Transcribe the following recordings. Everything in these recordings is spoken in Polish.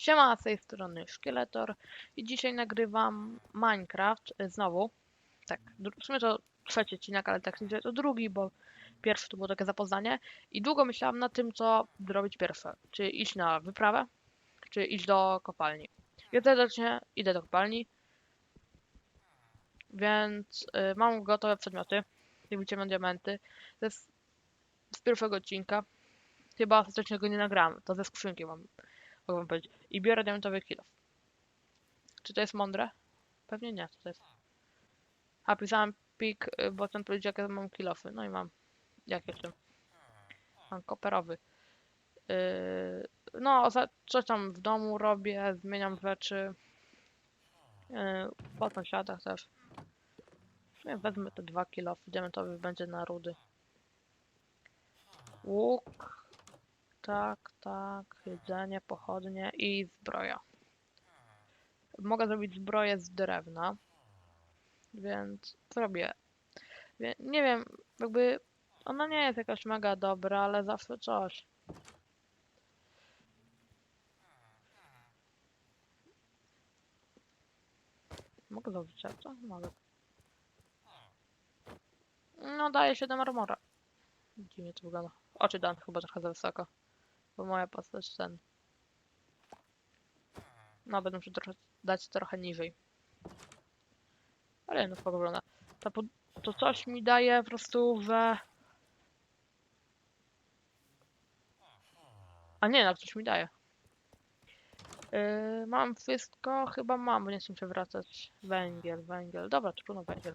Siema, z tej strony Szkieletor i dzisiaj nagrywam Minecraft y, znowu. Tak, w sumie to trzeci odcinek, ale tak naprawdę to drugi, bo pierwszy to było takie zapoznanie. I długo myślałam nad tym, co zrobić pierwsze. Czy iść na wyprawę, czy iść do kopalni. I ostatecznie idę do kopalni, więc y, mam gotowe przedmioty. Jak widzicie, mam diamenty. To jest z pierwszego odcinka. Chyba ostatecznie go nie nagrałem, to ze skrzynki mam, mogę powiedzieć. I biorę diamentowy kilo. Czy to jest mądre? Pewnie nie, to jest? A, pisałem pik, y, bo ten powiedział, jakie mam kilofy. No i mam. Jakie tym? Mam koperowy. Yy, no, coś tam w domu robię, zmieniam rzeczy. Yy, po sąsiadach też. W sumie wezmę te dwa kilofy. Diamentowy będzie na rudy. Łuk. Tak, tak. Jedzenie, pochodnie i zbroja. Mogę zrobić zbroję z drewna. Więc zrobię. Nie wiem, jakby ona nie jest jakaś mega dobra, ale zawsze coś. Mogę zrobić serce? Mogę. No daje 7 armora. Dziwnie to wygląda. Oczy dam chyba trochę za wysoko. Bo moja postać ten. No, będę musiał trochę, dać trochę niżej. Ale no spoko wygląda. To, to coś mi daje po prostu, że... A nie, no coś mi daje. Yy, mam wszystko? Chyba mam, bo nie chcę się wracać. Węgiel, węgiel. Dobra, trudno węgiel.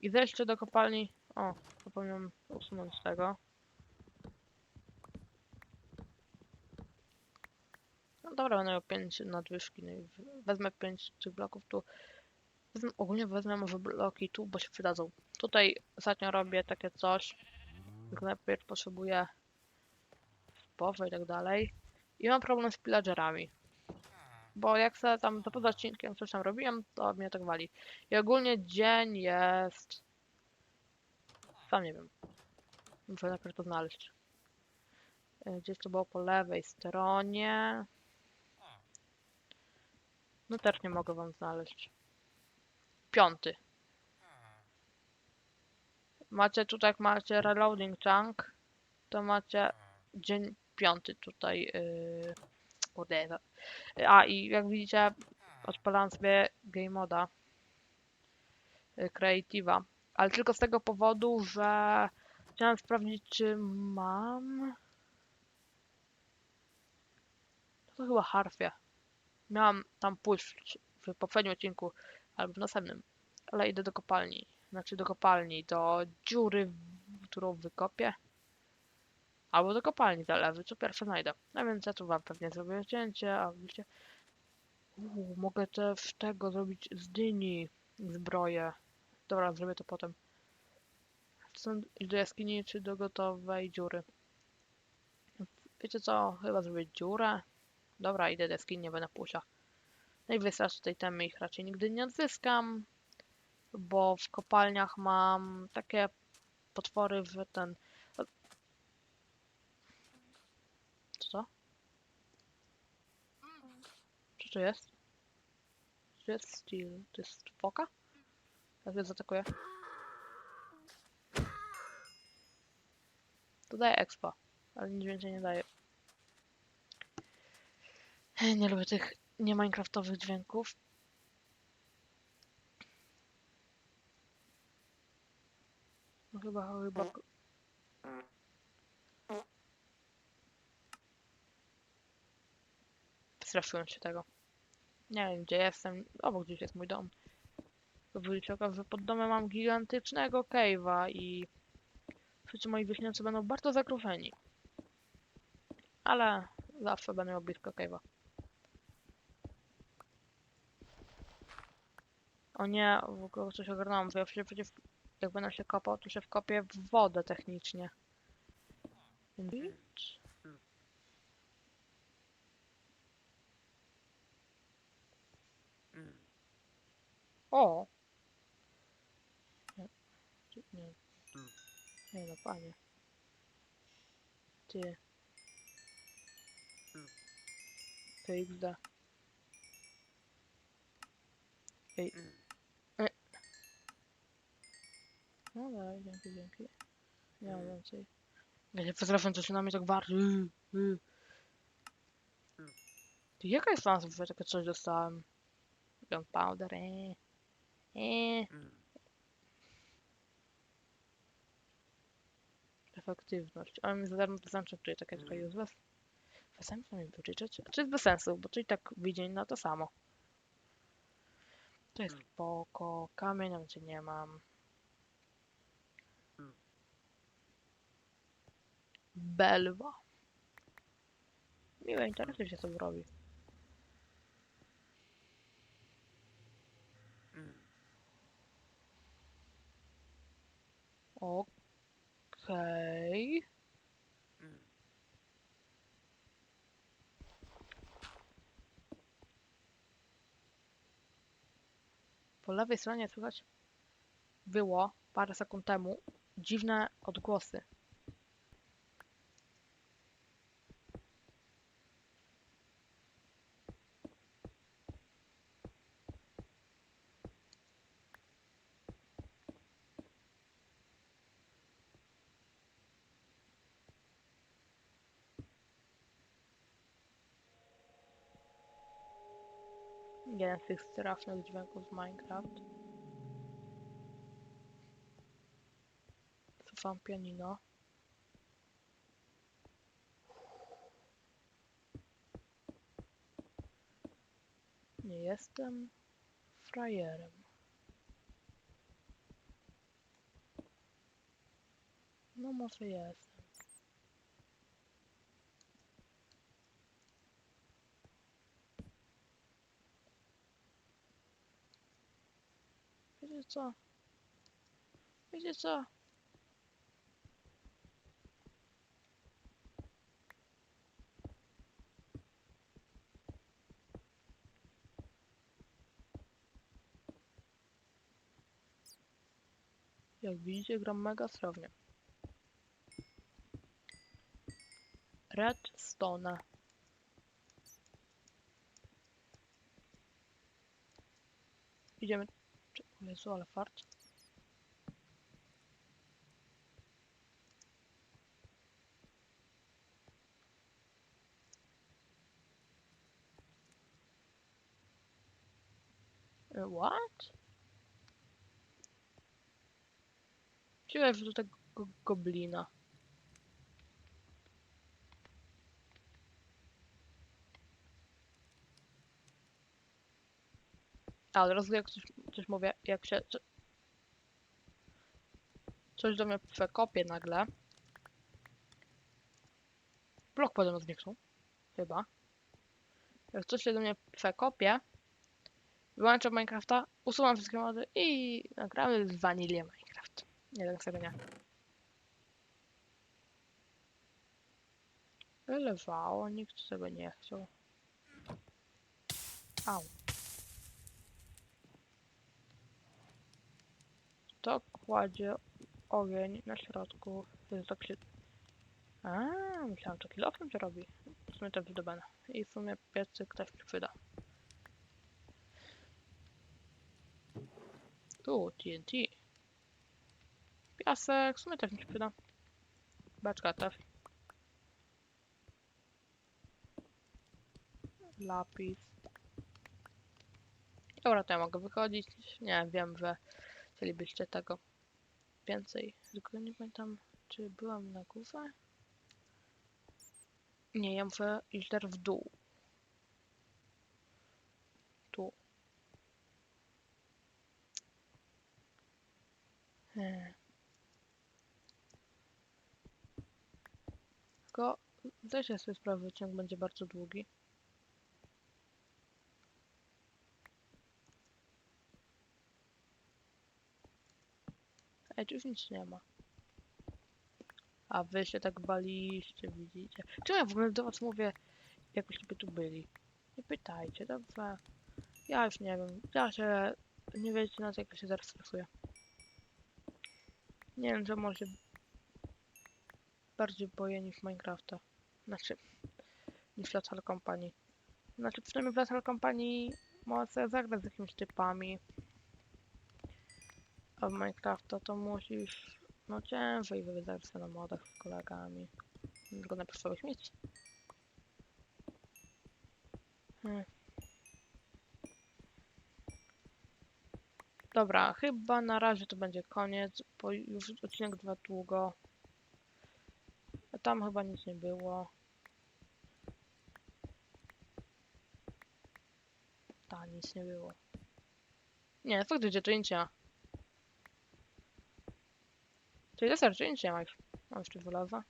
I zejście do kopalni. O, zapomniałem usunąć tego. No dobra, będę miał 5 nadwyżki. No wezmę 5 tych bloków tu. Wezmę, ogólnie wezmę może bloki tu, bo się przydadzą. Tutaj ostatnio robię takie coś. Najpierw potrzebuję powy i tak dalej. I mam problem z pillagerami. Bo jak sobie tam za poza odcinkiem coś tam robiłem, to mnie tak wali. I ogólnie dzień jest... Sam nie wiem. Muszę najpierw to znaleźć. E, Gdzieś to było po lewej stronie. No też nie mogę wam znaleźć. Piąty. Macie tutaj, jak macie reloading chunk, to macie dzień piąty tutaj. Yy... A i jak widzicie, odpalam sobie game moda y, Creative'a, ale tylko z tego powodu, że chciałem sprawdzić, czy mam. To chyba harfie. Miałam tam pójść w poprzednim odcinku albo w następnym, ale idę do kopalni. Znaczy do kopalni, do dziury, którą wykopię. Albo do kopalni zależy, co pierwsze znajdę. No więc ja tu wam pewnie zrobię zdjęcie, a widzicie... Uuu, mogę też tego zrobić z dyni zbroję. Dobra, zrobię to potem. Iść do jaskini czy do gotowej dziury. Wiecie co? Chyba zrobię dziurę. Dobra, idę jaskini, nie będę pusia. No i wystarczy tej temy ich raczej nigdy nie odzyskam. Bo w kopalniach mam takie potwory, że ten... Co? Co to jest? To jest steel? To jest foka? Jak mnie zaatakuje? To daje expa, ale nic więcej nie daje. Nie lubię tych nie minecraftowych dźwięków. No chyba, chyba... Straszyłem się tego. Nie wiem gdzie jestem. Obok gdzieś jest mój dom. Się okaże, że pod domem mam gigantycznego cave'a i wszyscy moi wieśniacy będą bardzo zagrożeni. Ale zawsze będę miał blisko cave'a. O nie, w ogóle coś ogarnąłem, że ja się przecież jak będę się kopał, to się wkopię w wodę technicznie. Więc... O! Nie, nie. Nie no, panie. Ty. XD. Ej. Dzięki, dzięki. Nie mam więcej. Ja nie potrafię, to się na mnie tak yy. Ty, jaka jest szansa, że takie coś dostałem? Gunpowder, eee. Eee. Efektywność. Ale mi za darmo to zanczepuje, takie trochę useless. Bez sensu mi wyliczyć. Czy jest bez sensu, bo to i tak wyjdzie na to samo. To jest spoko. Kamienia więcej nie mam. Belwa. Miłe, interesuje się co robi. Okej. Po lewej stronie słychać było parę sekund temu dziwne odgłosy. Jeden z tych strasznych dźwięków z Minecraft. Cofam pianino. Nie jestem frajerem. No może jestem. Wiecie co? Wiecie co? Jak widzicie, gram mega słownie. Redstone. Idziemy. Jezu, ale fart. What? Że do tego go- goblina. A od razu jak coś, coś mówię, jak się... Co, coś do mnie przekopie nagle. Blok podobno zniknął. Chyba. Jak coś się do mnie przekopie, wyłączam Minecrafta, usuwam wszystkie mody i nagramy z Vanilla Minecraft. Nie, tak sobie nie. Wylewało, nikt tego nie chciał. Au. To kładzie ogień na środku. Jest tak się... A, myślałam, że kilofem się robi. W sumie to wydobane. I w sumie piecyk też się przyda. Tu, TNT. Piasek, w sumie też mi się przyda. Beczka też. Lapis. Dobra, to ja mogę wychodzić. Nie, wiem, że chcielibyście tego więcej. Tylko nie pamiętam, czy byłam na górze? Nie, ja muszę iść w dół. Tu. Hmm. Tylko zdaję sobie sprawę, ciąg będzie bardzo długi. Ej, już nic nie ma. A wy się tak baliście, widzicie. Czemu ja w ogóle do was mówię, jakbyście tu byli? Nie pytajcie, dobrze? Ja już nie wiem. Ja się... Nie wiecie na co, jak ja się zaraz stresuję. Nie wiem, że może... Bardziej boję niż Minecrafta. Znaczy... Niż Lethal Company. Znaczy przynajmniej w Lethal Company można zagrać z jakimiś typami. A w Minecrafta to musisz... No ciężej wywiązać się na modach z kolegami. Tylko najpierw trzeba ich mieć. Hmm. Dobra, chyba na razie to będzie koniec, bo już odcinek dwa długo. Tam chyba nic nie było. Ta, nic nie było. Nie, faktycznie to nic nie ma. Czyli wystarczy, nic nie ma już. Mam jeszcze wylaza.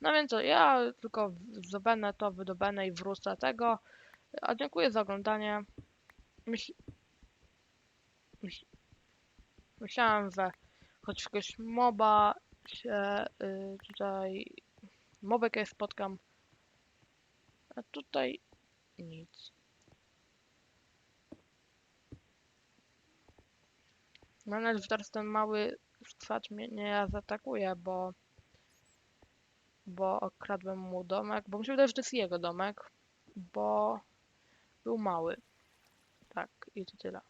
No więc co, ja tylko zdobędę to, wydobędę i wrócę tego. A dziękuję za oglądanie. Myśl... Myśl... Myślałem, że choć jakiegoś moba się y, tutaj mobek jak spotkam. A tutaj nic. Mam nadzieję, że teraz ten mały skwacz mnie nie zaatakuje, bo bo okradłem mu domek, bo mi się wydaje, że to jest jego domek, bo był mały. Tak, i to tyle.